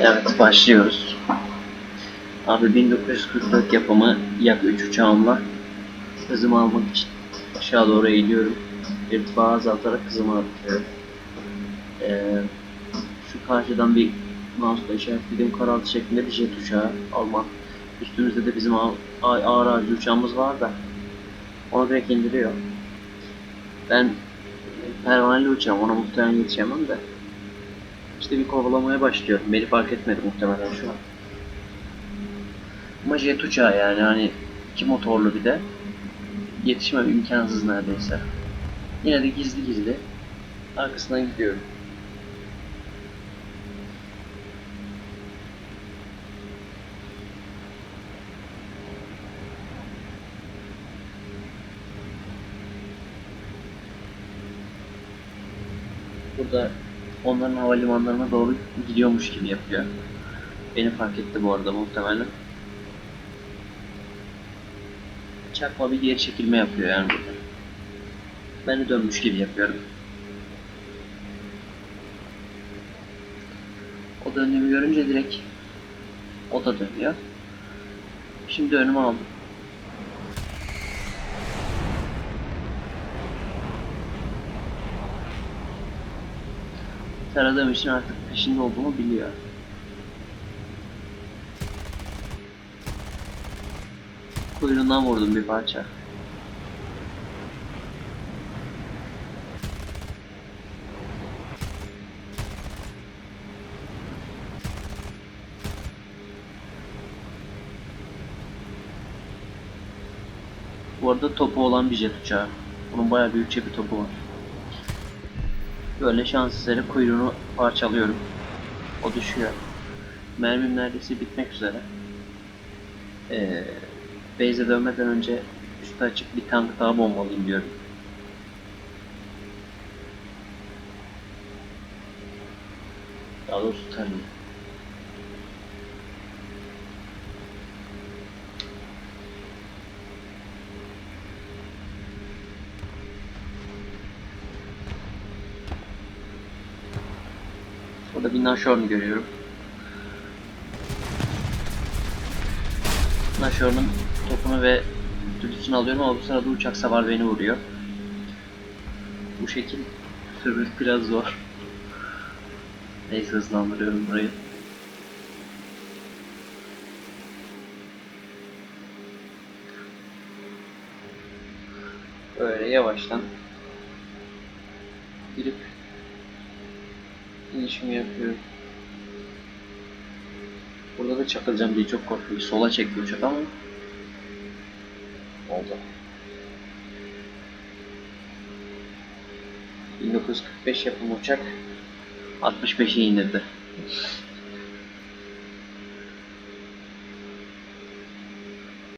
Evet başlıyoruz. Abi 1944 yapımı yak 3 uçağımla hızımı almak için aşağı doğru eğiliyorum. İrtifa azaltarak hızımı artırıyorum. Ee, şu karşıdan bir mouse'la işaretlediğim karaltı şeklinde bir jet uçağı almak. Üstümüzde de bizim ağ- ağır avcı uçağımız var da onu direkt indiriyor. Ben pervaneli uçağım ona muhtemelen yetişemem de. İşte bir kovalamaya başlıyor. Beni fark etmedi muhtemelen şu an. Ama jet uçağı yani hani iki motorlu bir de. Yetişmem imkansız neredeyse. Yine de gizli gizli arkasından gidiyorum. Burada onların havalimanlarına doğru gidiyormuş gibi yapıyor. Beni fark etti bu arada muhtemelen. Çakma bir geri çekilme yapıyor yani burada. Beni dönmüş gibi yapıyorum. O döndüğümü görünce direkt o da dönüyor. Şimdi önüme aldım. Taradığım için artık peşinde olduğumu biliyor. Kuyruğundan vurdum bir parça. Bu arada topu olan bir jet uçağı. Bunun bayağı büyükçe bir topu var. Böyle şans eseri kuyruğunu parçalıyorum. O düşüyor. Mermim neredeyse bitmek üzere. Ee, base'e dönmeden önce üstü açık bir tank daha bombalayayım diyorum. Daha doğrusu tarayayım. Burada bir Nashorn görüyorum. Nashorn'un topunu ve düdüsünü alıyorum ama bu sırada uçak savar beni vuruyor. Bu şekil sürmek biraz zor. Neyse hızlandırıyorum burayı. Böyle yavaştan girip inişimi yapıyorum. Burada da çakılacağım diye çok korkuyorum. Sola çekti uçak ama oldu. 1945 yapımı uçak 65'e indirdi.